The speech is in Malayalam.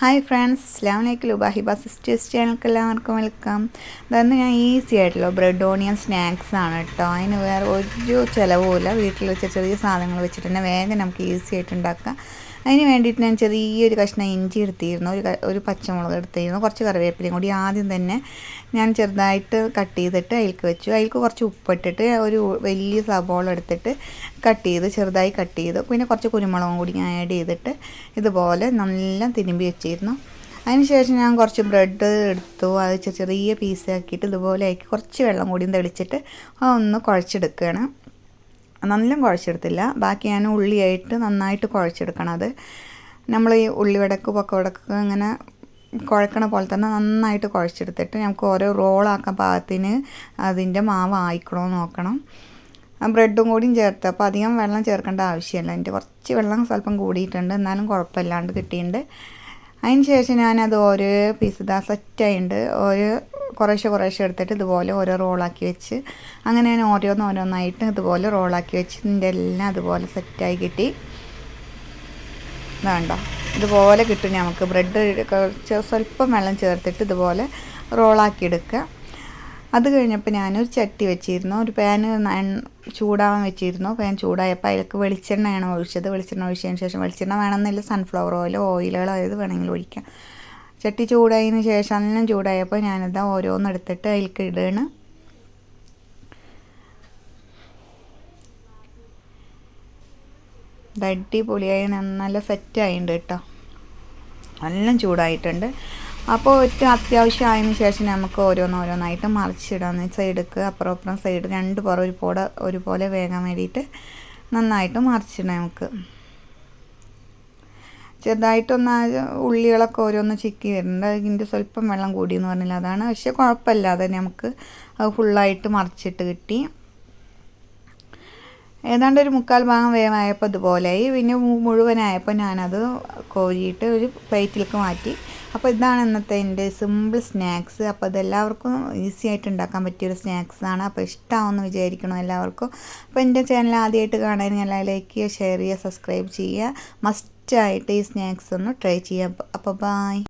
ഹായ് ഫ്രണ്ട്സ് അസ്ലാം വലൈക്കും ലുബാഹിബ സിസ്റ്റേഴ്സ് ചാനൽക്ക് എല്ലാവർക്കും വെൽക്കം ഇതൊന്ന് ഞാൻ ഈസി ആയിട്ടുള്ള ബ്രെഡ് ഓണിയൻ സ്നാക്സ് ആണ് കേട്ടോ അതിന് വേറെ ഒരു ചിലവുമില്ല. വീട്ടിൽ വെച്ച ചെറിയ സാധനങ്ങൾ വെച്ചിട്ട് തന്നെ വേഗം നമുക്ക് ഈസി ആയിട്ട് ഉണ്ടാക്കാം. അതിന് വേണ്ടിയിട്ട് ഞാൻ ചെറിയൊരു കഷ്ണം ഇഞ്ചി എടുത്തിരുന്നു. ഒരു ഒരു പച്ചമുളക് എടുത്തിരുന്നു. കുറച്ച് കറിവേപ്പിലയും കൂടി ആദ്യം തന്നെ ഞാൻ ചെറുതായിട്ട് കട്ട് ചെയ്തിട്ട് അതിലേക്ക് വെച്ചു. അതിലേക്ക് കുറച്ച് ഉപ്പിട്ടിട്ട് ഒരു വലിയ സബോള എടുത്തിട്ട് കട്ട് ചെയ്ത് ചെറുതായി കട്ട് ചെയ്തു പിന്നെ കുറച്ച് കുരുമുളകും കൂടി ഞാൻ ആഡ് ചെയ്തിട്ട് ഇതുപോലെ നല്ല തിരുമ്പി വെച്ചിരുന്നു. അതിനുശേഷം ഞാൻ കുറച്ച് ബ്രെഡ് എടുത്തു. അത് ചെറിയ പീസാക്കിയിട്ട് ഇതുപോലെ ആക്കി കുറച്ച് വെള്ളം കൂടിയും തെളിച്ചിട്ട് അതൊന്ന് കുഴച്ചെടുക്കുകയാണ്. നല്ല കുഴച്ചെടുത്തില്ല. ബാക്കി ഞാൻ ഉള്ളിയായിട്ട് നന്നായിട്ട് കുഴച്ചെടുക്കണം അത്. നമ്മൾ ഈ ഉള്ളിവടക്ക് പക്കവടക്ക് ഇങ്ങനെ കുഴക്കണ പോലെ തന്നെ നന്നായിട്ട് കുഴച്ചെടുത്തിട്ട് നമുക്ക് ഓരോ റോളാക്കാൻ പാകത്തിന് അതിന്റെ മാവ് ആയിക്കണോ നോക്കണം. ബ്രെഡും കൂടിയും ചേർത്ത്. അപ്പോൾ അധികം വെള്ളം ചേർക്കേണ്ട ആവശ്യമില്ല. എന്റെ കുറച്ച് വെള്ളം സ്വല്പം കൂടിയിട്ടുണ്ട്. എന്നാലും കുഴപ്പമില്ലാണ്ട് കിട്ടിയിട്ടുണ്ട്. അതിന് ശേഷം ഞാനത് ഓരോ പീസ് ഇതാ സെറ്റായിട്ടുണ്ട് ഒരു കുറേശ്ശെ കുറേശ്ശെ എടുത്തിട്ട് ഇതുപോലെ ഓരോ റോളാക്കി വെച്ച് അങ്ങനെ ഞാൻ ഓരോന്ന് ഓരോന്നായിട്ട് ഇതുപോലെ റോളാക്കി വെച്ച് ഇതിന്റെ എല്ലാം അതുപോലെ സെറ്റായി കിട്ടി. വേണ്ട ഇതുപോലെ കിട്ടും നമുക്ക് ബ്രെഡ് കുറച്ച് സ്വല്പം വെള്ളം ചേർത്തിട്ട് ഇതുപോലെ റോളാക്കി എടുക്കുക അത് കഴിഞ്ഞപ്പോൾ ഞാനൊരു ചട്ടി വെച്ചിരുന്നു. ഒരു പാന് ചൂടാവാൻ വെച്ചിരുന്നു. പാൻ ചൂടായപ്പോൾ അതിലേക്ക് വെളിച്ചെണ്ണയാണ് ഒഴിച്ചത്. വെളിച്ചെണ്ണ ഒഴിച്ചതിന് ശേഷം വെളിച്ചെണ്ണ വേണമെന്നില്ല. സൺഫ്ലവർ ഓയിലോ ഓയിലുകളോ ഏത് വേണമെങ്കിലും ഒഴിക്കാം. ചട്ടി ചൂടായതിന് ശേഷം എല്ലാം ചൂടായപ്പോൾ ഞാനിതാ ഓരോന്നെടുത്തിട്ട് അതിലേക്ക് ഇടുകയാണ് അടിപൊളിയായി നല്ല സെറ്റായിട്ടുണ്ട് കേട്ടോ എല്ലാം ചൂടായിട്ടുണ്ട്. അപ്പോൾ ഒറ്റ അത്യാവശ്യം ആയതിനു ശേഷം നമുക്ക് ഓരോന്നോരോന്നായിട്ട് മറിച്ചിടാന്ന് സൈഡക്ക് അപ്പുറം അപ്പുറം സൈഡ് രണ്ട് പുറം ഒരു പോടെ ഒരുപോലെ വേഗം വേണ്ടിയിട്ട് നന്നായിട്ട് മറിച്ചിടാം നമുക്ക്. ചെറുതായിട്ടൊന്ന് ആ ഉള്ളികളൊക്കെ ഓരോന്ന് ചിക്കി വരുന്നുണ്ട്. അതിന്റെ സ്വല്പം വെള്ളം കൂടി എന്ന് പറഞ്ഞില്ല. അതാണ്. പക്ഷേ തന്നെ നമുക്ക് അത് ഫുള്ളായിട്ട് മറിച്ചിട്ട് കിട്ടി. ഏതാണ്ട് ഒരു മുക്കാൽ ഭാഗം വേവായപ്പോൾ ഇതുപോലെയായി. പിന്നെ മുഴുവനായപ്പോൾ ഞാനത് കോരിയിട്ട് ഒരു പ്ലേറ്റിലേക്ക് മാറ്റി. അപ്പോൾ ഇതാണ് ഇന്നത്തെ എന്റെ സിമ്പിൾ സ്നാക്സ്. അപ്പോൾ ഇതെല്ലാവർക്കും ഈസി ആയിട്ട് ഉണ്ടാക്കാൻ പറ്റിയൊരു സ്നാക്സാണ് അപ്പോൾ ഇഷ്ടമാവുമെന്ന് വിചാരിക്കണം എല്ലാവർക്കും? അപ്പോൾ എന്റെ ചാനൽ ആദ്യമായിട്ട് കാണാൻ എല്ലാം ലൈക്ക് ചെയ്യുക ഷെയർ ചെയ്യുക സബ്സ്ക്രൈബ് ചെയ്യുക. മസ്റ്റ് ആയിട്ട് ഈ സ്നാക്സ് ഒന്ന് ട്രൈ ചെയ്യാം. അപ്പോൾ ബായ്